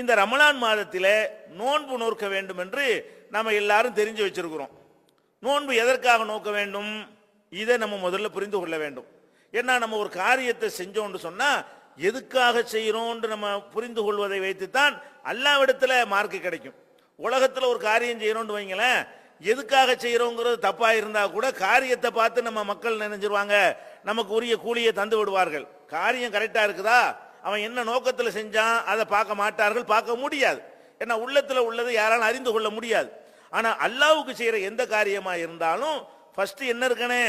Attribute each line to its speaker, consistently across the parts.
Speaker 1: இந்த ரமலான் மாதத்தில் நோன்பு நோக்க வேண்டும் என்று நம்ம எல்லாரும் தெரிஞ்சு வச்சிருக்கிறோம். நோன்பு எதற்காக நோக்க வேண்டும்? இதை நம்ம முதல்ல புரிந்து கொள்ள வேண்டும். ஏன்னா நம்ம ஒரு காரியத்தை செஞ்சோம்னு சொன்னால் எதுக்காக செய்கிறோம்னு நம்ம புரிந்து கொள்வதை வைத்துத்தான் அல்லாவிடத்தில் மார்க்கு கிடைக்கும். உலகத்தில் ஒரு காரியம் செய்கிறோம்னு வைங்களேன் எதுக்காக செய்கிறோங்கிறது தப்பாக இருந்தால் கூட காரியத்தை பார்த்து நம்ம மக்கள் நினைஞ்சிருவாங்க. நமக்கு உரிய கூலியை தந்து விடுவார்கள். காரியம் கரெக்டாக இருக்குதா? அவன் என்ன நோக்கத்தில் செஞ்சான் அதை பார்க்க மாட்டார்கள் பார்க்க முடியாது. ஏன்னா உள்ளத்தில் உள்ளதை யாராலும் அறிந்து கொள்ள முடியாது. ஆனால் அல்லாவுக்கு செய்கிற எந்த காரியமாக இருந்தாலும் ஃபஸ்ட்டு என்ன இருக்கனே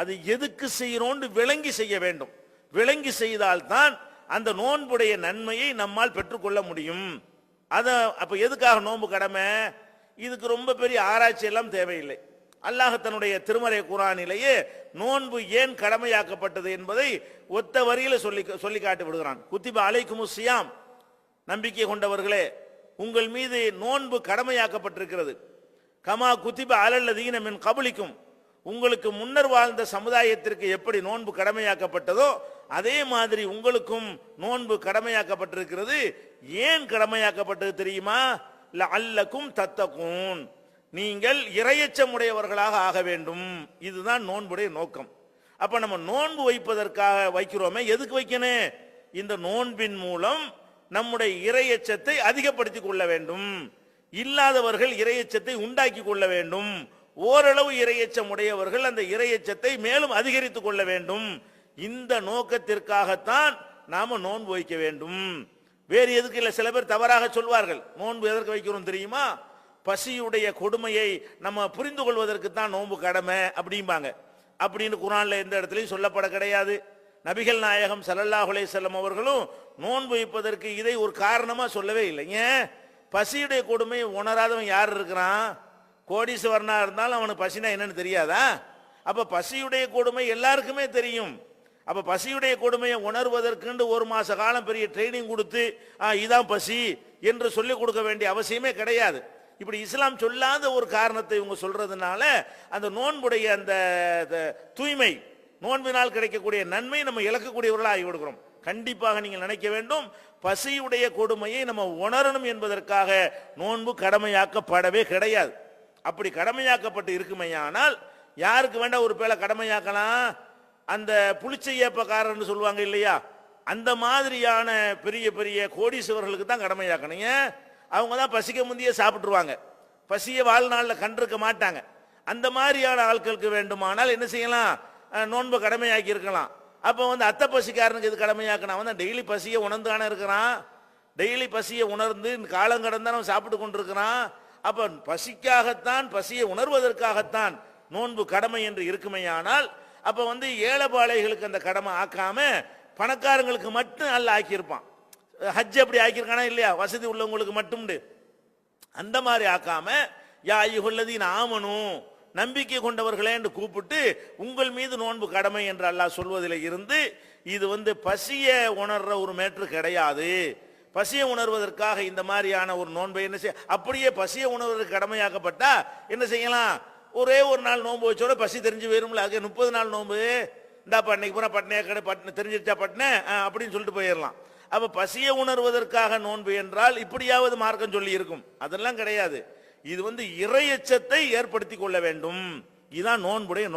Speaker 1: அது எதுக்கு செய்கிறோன்னு விளங்கி செய்ய வேண்டும். விளங்கி செய்தால்தான் அந்த நோன்புடைய நன்மையை நம்மால் பெற்றுக்கொள்ள முடியும். அதை அப்போ எதுக்காக நோன்பு கடமை? இதுக்கு ரொம்ப பெரிய ஆராய்ச்சி எல்லாம் தேவையில்லை. அல்லாஹ் தன்னுடைய திருமறை குரானிலேயே நோன்பு ஏன் கடமையாக்கப்பட்டது என்பதை ஒத்த வரியில சொல்லி சொல்லி காட்டி விடுகிறான். குத்திப அலைக்கும் சியாம். நம்பிக்கை கொண்டவர்களே உங்கள் மீது நோன்பு கடமையாக்கப்பட்டிருக்கிறது. கமா குத்திப அலல்லதீன மின் கபலிக்கும். உங்களுக்கு முன்னர் வாழ்ந்த சமுதாயத்திற்கு எப்படி நோன்பு கடமையாக்கப்பட்டதோ அதே மாதிரி உங்களுக்கும் நோன்பு கடமையாக்கப்பட்டிருக்கிறது. ஏன் கடமையாக்கப்பட்டது தெரியுமா? அல்லக்கும் தத்தக்கும் நீங்கள் இரையச்சமுடையவர்களாக ஆக வேண்டும். இதுதான் நோன்புடைய நோக்கம். அப்ப நம்ம நோன்பு வைப்பதற்காக வைக்கிறோமே எதுக்கு வைக்கணும்? இந்த நோன்பின் மூலம் நம்முடைய இரையச்சத்தை அதிகப்படுத்திக் கொள்ள வேண்டும். இல்லாதவர்கள் இரையச்சத்தை உண்டாக்கி கொள்ள வேண்டும். ஓரளவு இரையச்சம் உடையவர்கள் அந்த இரையச்சத்தை மேலும் அதிகரித்துக் கொள்ள வேண்டும். இந்த நோக்கத்திற்காகத்தான் நாம நோன்பு வைக்க வேண்டும். வேறு எதுக்கு இல்லை? சில பேர் தவறாக சொல்வார்கள். நோன்பு எதற்கு வைக்கிறோம் தெரியுமா? பசியுடைய கொடுமையை நம்ம புரிந்து கொள்வதற்கு தான் நோன்பு கடமை அப்படிம்பாங்க. அப்படின்னு குரானில் எந்த இடத்துலையும் சொல்லப்பட கிடையாது. நபிகள் நாயகம் ஸல்லல்லாஹு செல்லம் அவர்களும் நோன்பு வைப்பதற்கு இதை ஒரு காரணமாக சொல்லவே இல்லைங்க பசியுடைய கொடுமை உணராதவன் யார் இருக்கிறான்? கோடீஸ்வரனா இருந்தாலும் அவனுக்கு பசினா என்னன்னு தெரியாதா? அப்போ பசியுடைய கொடுமை எல்லாருக்குமே தெரியும். அப்போ பசியுடைய கொடுமையை உணர்வதற்குண்டு ஒரு மாத காலம் பெரிய ட்ரைனிங் கொடுத்து ஆ, இதான் பசி என்று சொல்லிக் கொடுக்க வேண்டிய அவசியமே கிடையாது. இப்படி இஸ்லாம் சொல்லாத ஒரு காரணத்தை இவங்க சொல்றதுனால அந்த நோன்புடைய அந்த தூய்மை நோன்பினால் கிடைக்கக்கூடிய நன்மை நம்ம இழக்கக்கூடியவர்களாக ஆகிவிடுகிறோம் கண்டிப்பாக நீங்கள் நினைக்க வேண்டும் பசியுடைய கொடுமையை நம்ம உணரணும் என்பதற்காக நோன்பு கடமையாக்கப்படவே கிடையாது. அப்படி கடமையாக்கப்பட்டு இருக்குமையானால் யாருக்கு வேண்டாம் ஒரு பேரை கடமையாக்கலாம். அந்த புளிச்சையப்பக்காரர்னு சொல்லுவாங்க இல்லையா? அந்த மாதிரியான பெரிய பெரிய கோடீஸ்வரர்களுக்கு தான் கடமையாக்கணுங்க அவங்க தான் பசிக்க முந்தையே சாப்பிட்டுருவாங்க. பசியை வாழ்நாளில் கண்டிருக்க மாட்டாங்க. அந்த மாதிரியான ஆட்களுக்கு வேண்டுமானால் என்ன செய்யலாம்? நோன்பு கடமையாக்கி இருக்கலாம். அப்போ வந்து அத்தை பசிக்காரனுக்கு இது கடமையாக்கணும் அவன் தான் டெய்லி பசியை உணர்ந்து தானே இருக்கிறான். டெய்லி பசியை உணர்ந்து காலம் கடந்தான சாப்பிட்டு கொண்டிருக்கிறான். அப்போ பசிக்காகத்தான் பசியை உணர்வதற்காகத்தான் நோன்பு கடமை என்று இருக்குமையானால் அப்போ வந்து ஏழைபாளைகளுக்கு அந்த கடமை ஆக்காம பணக்காரங்களுக்கு மட்டும் அல்ல ஆக்கியிருப்பான். ஹஜ் அப்படி ஆக்கியிருக்கானா இல்லையா? வசதி உள்ளவங்களுக்கு மட்டும் அந்த மாதிரி ஆக்காம யா ஐயுள்ளதீன் ஆமனும் நம்பிக்கை கொண்டவர்களே என்று கூப்பிட்டு உங்கள் மீது நோன்பு கடமை என்று அல்லாஹ் சொல்வதில் இருந்து இது வந்து பசிய உணர்ற ஒரு மேற்று கிடையாது. பசியை உணர்வதற்காக இந்த மாதிரியான ஒரு நோன்பை என்ன செய்ய அப்படியே பசியை உணர்வதற்கு கடமையாக்கப்பட்டா என்ன செய்யலாம்? ஒரே ஒரு நாள் நோன்பு வச்சோட பசி தெரிஞ்சு போயிரும்ல அது முப்பது நாள் நோன்பு. இந்தாப்பா இன்னைக்கு பூரா பட்னையா கடை பட்ன தெரிஞ்சிருச்சா பட்னை? அப்படின்னு சொல்லிட்டு போயிடலாம். அவ பசியை உணர்வதற்காக நோன்பு என்றால் இப்படியாவது மார்க்கம் சொல்லி இருக்கும் அதெல்லாம் கிடையாது. இது வந்து இறையச்சத்தை ஏற்படுத்தி கொள்ள வேண்டும். இதுதான் நோன்புடைய